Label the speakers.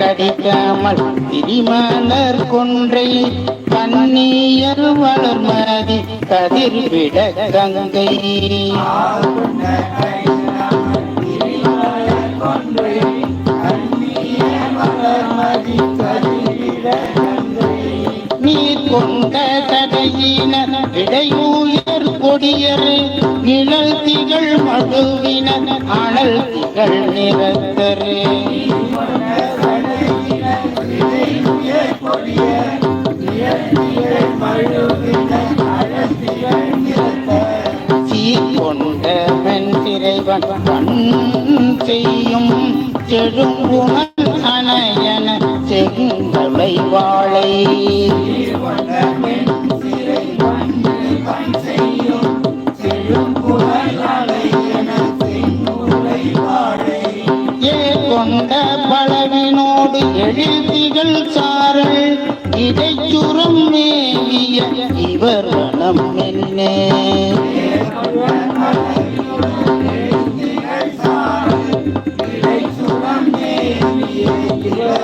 Speaker 1: கடிக்காமல் திரிமலர் கொன்றை கண்ணியர் வளர்மதி கதிர்விட கங்கை. நீர் கொண்ட தடையின இடையூயர் கொடியர் நிழல் திகழ் மழுவின அனல் திகழ் நிறத்தரு. சீர்கொண்ட வெண்திரைவன் செய்யும் செழுங்குணல் அணையன செங்கலை வாழை ஏ கொண்ட பலவினோடு எழுதிகள் சாரல் இதை നെയ്യ ഇവർ വണം എന്നെ Yeah.